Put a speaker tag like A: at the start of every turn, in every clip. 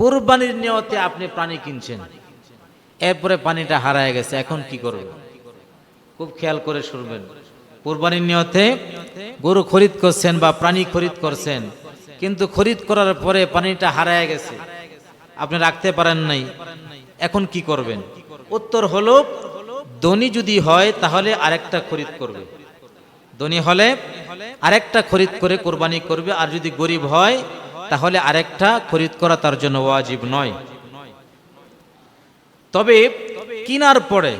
A: কোরবানির নিয়তে আপনি প্রাণী কিনছেন। এরপরে পানিটা হারায় গেছে, এখন কি করবেন খুব খেয়াল করে শুনবেন। কোরবানির নিয়তে গরু খরিদ করছেন বা প্রাণী খরিদ করছেন, কিন্তু খরিদ করার পরে পানিটা হারায় গেছে। আপনি রাখতে পারেন নাই, এখন কি করবেন? উত্তর হলো, ধনী যদি হয় তাহলে আরেকটা খরিদ করবে। ধনী হলে আরেকটা খরিদ করে কোরবানি করবে, আর যদি গরিব হয় তাহলে আরেকটা খরিদ করা তার জন্য ওয়াজিব নয়। তবে কিনার পরে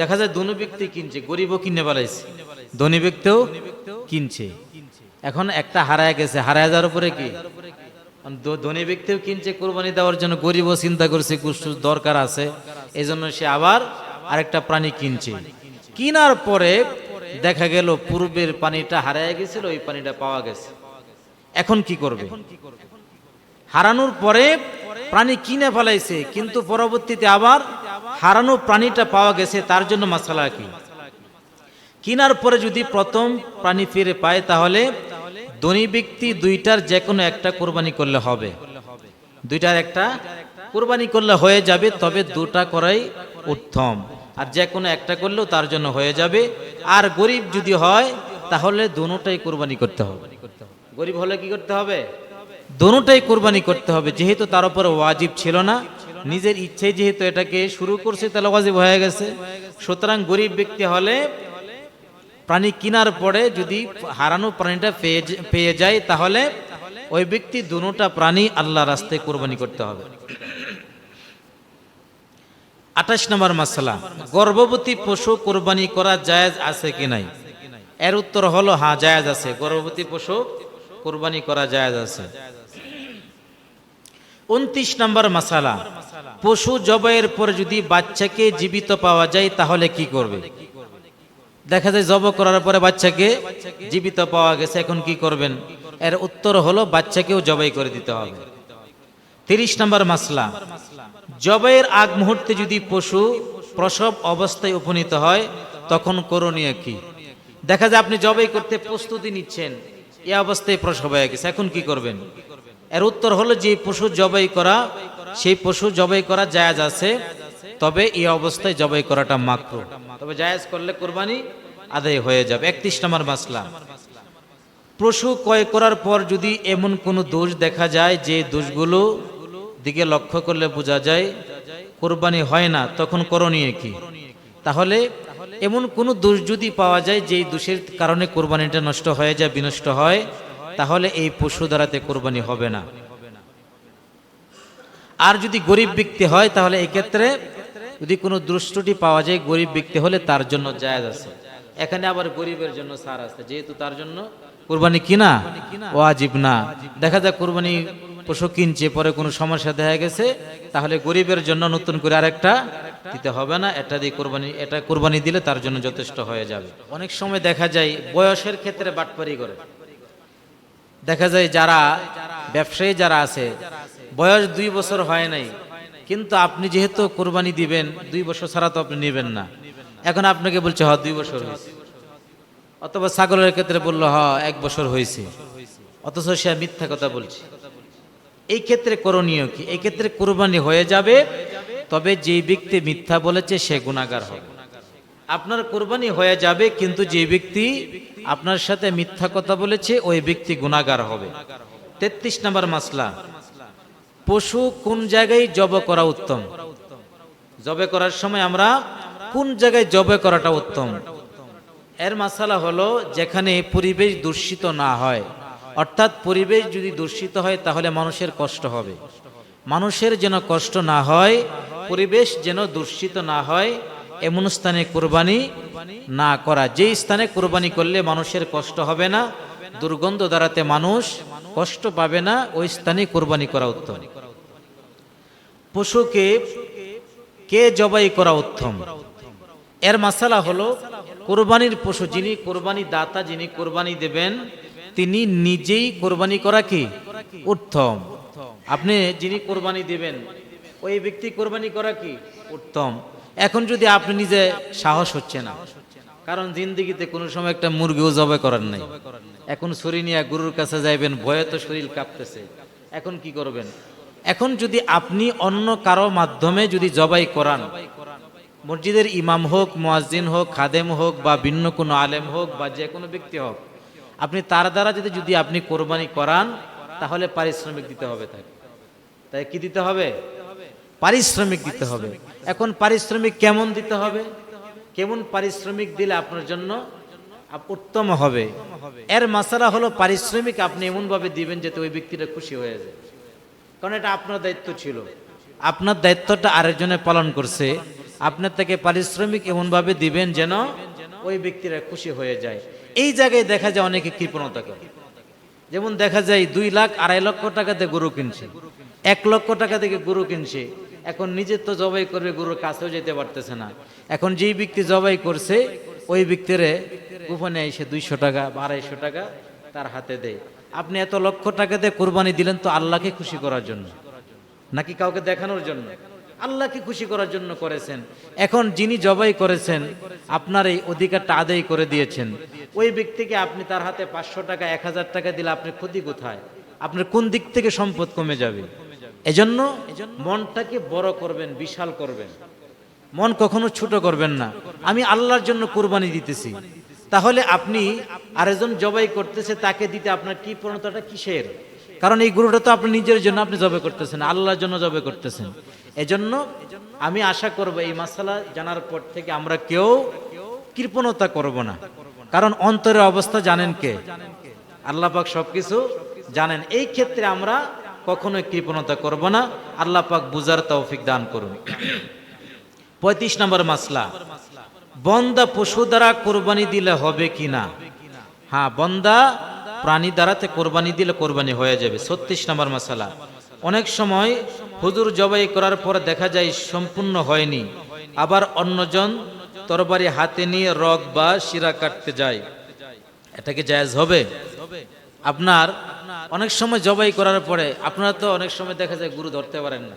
A: দেখা যায় ধনী ব্যক্তি কিনছে, গরিবও কিনে বেলাইছে ধনী ব্যক্তিও কিনছে। এখন একটা হারায় গেছে, হারায় যাওয়ার পরে কি? ধনী ব্যক্তিও কিনছে, কোরবানি দেওয়ার জন্য গরিবও চিন্তা করছে কুসুস দরকার আছে। এই জন্য সে আবার আরেকটা প্রাণী কিনছে। কিনার পরে দেখা গেল পূর্বের পানিটা হারায় গেছিল, ওই পানিটা পাওয়া গেছে। এখন কি করবে? হারানোর পরে প্রাণী কিনে ফেলাইছে, কিন্তু পরবর্তীতে আবার হারানো প্রাণীটা পাওয়া গেছে, তার জন্য মশালা কি? কিনার পরে যদি প্রথম প্রাণী ফিরে পায়, তাহলে ধনী ব্যক্তি দুইটার যে কোনো একটা কোরবানি করলে হবে। দুইটার একটা কোরবানি করলে হয়ে যাবে, তবে দুটা করাই উত্তম। আর যে কোনো একটা করলেও তার জন্য হয়ে যাবে। আর গরিব যদি হয়, তাহলে দুটাই কোরবানি করতে হবে। গরিব হলে কি করতে হবে? দোনোটাই কোরবানি করতে হবে। যেহেতু তার উপরে ওয়াজিব ছিল না, নিজের ইচ্ছে যেহেতু এটাকে শুরু করছে, তাহলে ওয়াজিব হয়ে গেছে। সুতরাং গরিব ব্যক্তি হলে প্রাণী কেনার পরে যদি হারানো প্রাণীটা পেয়ে পেয়ে যায়, তাহলে ওই ব্যক্তি দুটা প্রাণী আল্লাহ রাস্তায় কোরবানি করতে হবে। আঠাশ নম্বর মাসালা, গর্ভবতী পশু কোরবানি করা জায়েজ আছে কি নাই? এর উত্তর হলো হ্যাঁ জায়েজ আছে। গর্ভবতী পশু কোরবানি করা জায়েজ আছে। উনত্রিশ নম্বর মশালা পশু জবাইয়ের পর যদি বাচ্চাকে জীবিত পাওয়া যায়, তাহলে কি করবে? দেখা যায় জব করার পরে বাচ্চাকে জীবিত পাওয়া গেছে, এখন কি করবেন? এর উত্তর হলো বাচ্চাকেও জবাই করে দিতে হবে। তিরিশ নম্বর মাসলা, জবাইয়ের আগ মুহূর্তে যদি পশু প্রসব অবস্থায় উপনীত হয়, তখন করণীয় কি? দেখা যায় আপনি জবাই করতে প্রস্তুতি নিচ্ছেন এই অবস্থায় প্রসব হয়ে গেছে। এখন কি করবেন? এর উত্তর হলো যে পশু জবাই করা, সেই পশু জবাই করা জায়াজ আছে। তবে এই অবস্থায় জবাই করাটা মাত্র তবে জায়াজ করলে কোরবানি আদায় হয়ে যাবে। একত্রিশ নম্বর মাসলা। পশু ক্রয় করার পর যদি এমন কোনো দোষ দেখা যায় যে দোষগুলো দিকে লক্ষ্য করলে বোঝা যায়, কোরবানি হয় না, তখন করণীয় কি? তাহলে এমন কোনো দোষ যদি পাওয়া যায়, যেই দোষের কারণে কোরবানিটা নষ্ট হয়ে যায়, বিনষ্ট হয়, তাহলে এই পশু দ্বারাতে কোরবানি হবে না। আর যদি গরিব ব্যক্তি হয়, তাহলে এক্ষেত্রে ক্ষেত্রে যদি কোনো দুষ্টটি পাওয়া যায়, গরিব ব্যক্তি হলে তার জন্য জায়েজ আছে। এখানে আবার গরিবের জন্য সার আছে, যেহেতু তার জন্য কোরবানি কিনা, ওয়াজিব না। দেখা যায় কোরবানি পশু কিনছে পরে কোনো সমস্যা দেখা গেছে, তাহলে গরিবের জন্য নতুন করে আরেকটা দিতে হবে না, এটা দিয়ে কোরবানি, এটা কোরবানি দিলে তার জন্য যথেষ্ট হয়ে যাবে। অনেক সময় দেখা যায় বয়সের ক্ষেত্রে বাটপারি করে। দেখা যায় যারা ব্যবসায়ী যারা আছে, বয়স দুই বছর হয় নাই, কিন্তু আপনি যেহেতু কোরবানি দিবেন, দুই বছর ছাড়া তো আপনি নেবেন না। এখন আপনাকে বলছে হ দুই বছর হয়েছে। অথবা ছাগলের ক্ষেত্রে বলল হ এক বছর হয়েছে। অথচ সে মিথ্যা কথা বলছে। এই ক্ষেত্রে করণীয় কি? এই ক্ষেত্রে কোরবানি হয়ে যাবে, তবে যে ব্যক্তি মিথ্যা বলেছে সে গুণাগার হবে। আপনার কোরবানি হয়ে যাবে, কিন্তু যে ব্যক্তি আপনার সাথে মিথ্যা কথা বলেছে, ওই ব্যক্তি গুণাগার হবে। তেত্রিশ নম্বর মাসলা। পশু কোন জায়গায় জব করা উত্তম? জবে করার সময় আমরা কোন জায়গায় জবে করাটা উত্তম? এর মাসালা হলো, যেখানে পরিবেশ দূষিত না হয়। অর্থাৎ পরিবেশ যদি দূষিত হয়, তাহলে মানুষের কষ্ট হবে। মানুষের যেন কষ্ট না হয়, পরিবেশ যেন দূষিত না হয়, এমন স্থানে কোরবানি না করা। যেই স্থানে কোরবানি করলে মানুষের কষ্ট হবে না, দুর্গন্ধ দ্বারাতে মানুষ কষ্ট পাবে না, ওই স্থানে কোরবানি করা উত্তম। পশুকে কে জবাই করা উত্তম? এর মাসালা হলো, কোরবানির পশু যিনি কোরবানি দাতা, যিনি কোরবানি দেবেন তিনি নিজেই কোরবানি করা কি? উত্তম। আপনি যিনি কোরবানি দিবেন, ওই ব্যক্তি কোরবানি করা কি? উত্তম। এখন যদি আপনি নিজে সাহস হচ্ছে না, কারণ জিন্দিগিতে কোনো সময় একটা মুরগিও জবাই করার নাই। এখন ছুরি নিয়ে গুরুর কাছে যাইবেন, ভয়ে তো শরীর কাঁপতেছে। এখন কি করবেন? এখন যদি আপনি অন্য কারও মাধ্যমে যদি জবাই করান, মসজিদের ইমাম হোক, মুয়াজ্জিন হোক, খাদেম হোক বা ভিন্ন কোনো আলেম হোক বা যে কোনো ব্যক্তি হোক আপনি তার দ্বারা যদি যদি আপনি কোরবানি করান, তাহলে পারিশ্রমিক দিতে হবে তাকে। তাই কি দিতে হবে? পারিশ্রমিক দিতে হবে। এখন পারিশ্রমিক কেমন দিতে হবে? কেমন পারিশ্রমিক দিলে আপনার জন্য উত্তম হবে? এর মাসালা হলো পারিশ্রমিক আপনি এমনভাবে দিবেন যাতে ওই ব্যক্তিটা খুশি হয়ে যায়। কারণ এটা আপনার দায়িত্ব ছিল। আপনার দায়িত্বটা আরেকজনে পালন করছে। আপনার থেকে পারিশ্রমিক এমনভাবে দিবেন যেন ওই ব্যক্তিরা খুশি হয়ে যায়। এই জায়গায় দেখা যায় অনেকে কৃপণতা করে। যেমন দেখা যায় দুই লাখ আড়াই লক্ষ টাকাতে গরু কিনছে। এক লক্ষ টাকা থেকে গরু কিনছে। এখন নিজের তো জবাই করবে গরুর কাছেও যেতে পারতেছে না। এখন যেই ব্যক্তি জবাই করছে, ওই ব্যক্তিরে গোপনে এসে দুইশো টাকা বা আড়াইশো টাকা তার হাতে দেয়। আপনি এত লক্ষ টাকাতে কোরবানি দিলেন তো আল্লাহকে খুশি করার জন্য, নাকি কাউকে দেখানোর জন্য? আল্লাহকে খুশি করার জন্য করেছেন। এখন যিনি জবাই করেছেন, আপনার এই অধিকারটা আদায় করে দিয়েছেন। ওই ব্যক্তিকে আপনি তার হাতে পাঁচশো টাকা, এক হাজার টাকা দিলে আপনি ক্ষতি কোথায়? আপনার কোন দিক থেকে সম্পদ কমে যাবে? এজন্য মনটাকে বড় করবেন, বিশাল করবেন। মন কখনো ছোট করবেন না। আমি আল্লাহর জন্য কোরবানি দিতেছি। তাহলে আপনি আরেকজন জবাই করতেছে, তাকে দিতে আপনার কি প্রণতাটা কিসের? কারণ এই গুরুটা তো আপনি নিজের জন্য আপনি জবে করতেছেন, আল্লাহর জন্য জবে করতেছেন। এজন্য আমি আশা করব এই মাসালা জানার পর থেকে আমরা কেউ কৃপণতা করব না। কারণ অন্তরের অবস্থা জানেন কে? আল্লাহ পাক সবকিছু জানেন। এই ক্ষেত্রে আমরা কখনোই কৃপণতা করব না। আল্লাহ পাক বুজার তৌফিক দান করুন। পঁয়ত্রিশ নম্বর মাসলা, বন্দা পশু দ্বারা কোরবানি দিলে হবে কি না? হ্যাঁ বন্দা প্রাণী দ্বারাতে কোরবানি দিলে কোরবানি হয়ে যাবে। ছত্রিশ নম্বর মাসালা, অনেক সময় হুজুর জবাই করার পর দেখা যায় সম্পূর্ণ হয়নি। আবার অন্যজন তরবারি হাতে নিয়ে রগ বা শিরা কাটতে যায়। এটা কি জায়েজ হবে? আপনার অনেক সময় জবাই করার পরে আপনারা তো অনেক সময় দেখা যায় গুরু ধরতে পারেন না।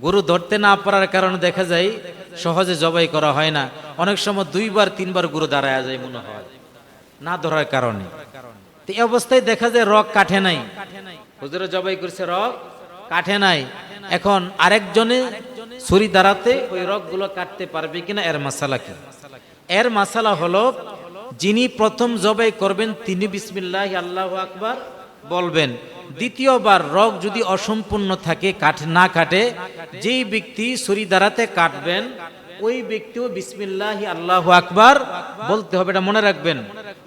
A: গরু ধরতে না পারার কারণে দেখা যায় সহজে জবাই করা হয় না। অনেক সময় দুইবার, তিনবার গরু দাঁড়ায় যায় মনে হয়। না ধরার কারণে। এই অবস্থায় দেখা যায় রক কাঠে নাই। হুজুরে জবাই করছে রক কাঠে নাই। এখন আরেকজনে ছুরি দাঁড়াতে ওই রকগুলো কাটতে পারবে কিনা এর মাসালা কি? এর মাসালা হলো, যিনি প্রথম জবাই করবেন, তিনি বিসমিল্লাহ আল্লাহ আকবার বলবেন। দ্বিতীয়বার রগ যদি অসম্পূর্ণ থাকে, কাঠ না কাটে, যেই ব্যক্তি ছুরি দ্বারাতে কাটবেন, ওই ব্যক্তিও বিসমিল্লাহ আল্লাহ আকবার বলতে হবে, এটা মনে রাখবেন।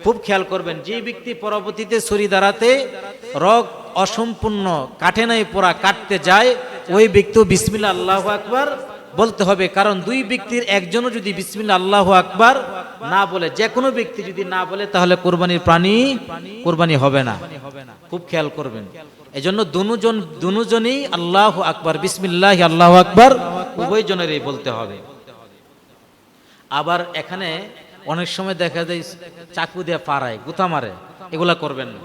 A: খুব খেয়াল করবেন যে ব্যক্তি পরবর্তীতে ছুরি দ্বারাতে রগ অসম্পূর্ণ কাঠে নাই পোড়া কাটতে যায় ওই ব্যক্তিও বিসমিল্লা আল্লাহ আকবার বলতে হবে, কারণ দুই ব্যক্তির একজনও যদি বিসমিল্লা আল্লাহ আকবার না বলে যে কোনো ব্যক্তি যদি না বলে, তাহলে কোরবানির প্রাণী কোরবানি হবে না। খুব খেয়াল করবেন। এজন্য দুজন, দুজনেই আল্লাহ আকবার, বিসমিল্লাহ আল্লাহ আকবার উভয় জনেরই বলতে হবে। আবার এখানে অনেক সময় দেখা যায় চাকু দিয়ে পাড়ায় গুতা মারে, এগুলা করবেন না।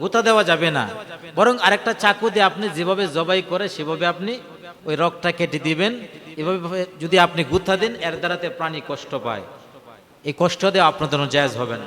A: গুতা দেওয়া যাবে না। বরং আরেকটা চাকু দিয়ে আপনি যেভাবে জবাই করে, সেভাবে আপনি ওই রগটা কেটে দিবেন। এভাবে যদি আপনি গুথা দেন, এর দ্বারাতে প্রাণী কষ্ট পায়। এই কষ্ট দেওয়া আপনার জন্য জায়জ হবে না।